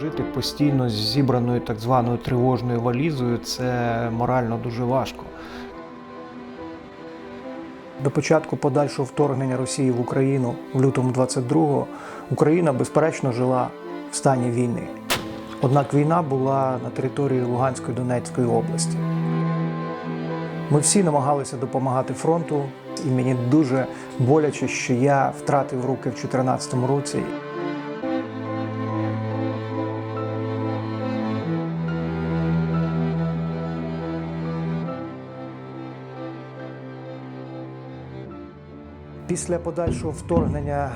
Жити постійно з зібраною так званою тривожною валізою це морально дуже важко. До початку подальшого вторгнення Росії в Україну в лютому 22-го Україна безперечно жила в стані війни. Однак війна була на території Луганської Донецької області. Ми всі намагалися допомагати фронту, і мені дуже боляче, що я втратив руки в 2014 році. Після подальшого вторгнення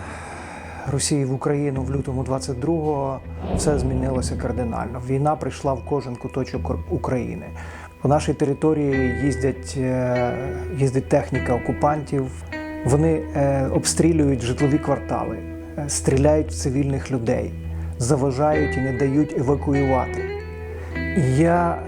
Росії в Україну в лютому 22-го все змінилося кардинально. Війна прийшла в кожен куточок України. По нашій території їздять, е, їздить техніка окупантів. Вони е, обстрілюють житлові квартали, е, стріляють в цивільних людей, заважають і не дають евакуювати. Я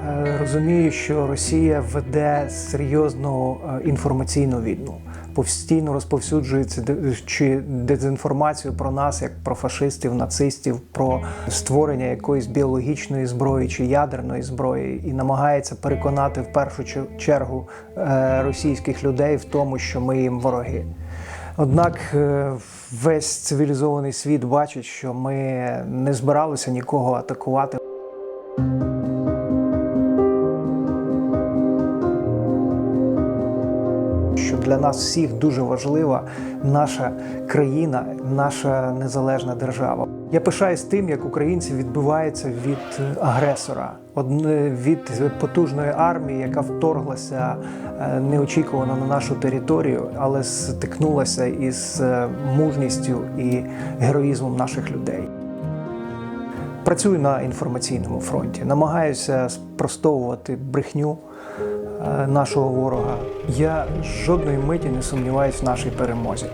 розумію, що Росія веде серйозну інформаційну війну, постійно розповсюджується чи дезінформацію про нас, як про фашистів, нацистів, про створення якоїсь біологічної зброї чи ядерної зброї, і намагається переконати в першу чергу е, російських людей в тому, що ми їм вороги. Однак е, весь цивілізований світ бачить, що ми не збиралися нікого атакувати. Що для нас всіх дуже важлива наша країна, наша незалежна держава. Я пишаюсь тим, як українці відбиваються від агресора, від потужної армії, яка вторглася е, неочікувано на нашу територію, але стикнулася із е, мужністю і героїзмом наших людей. Працюю на інформаційному фронті, намагаюся спростовувати брехню нашого ворога. Я жодної миті не сумніваюся в нашій перемозі,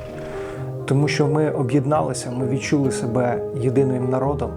тому що ми об'єдналися, ми відчули себе єдиним народом,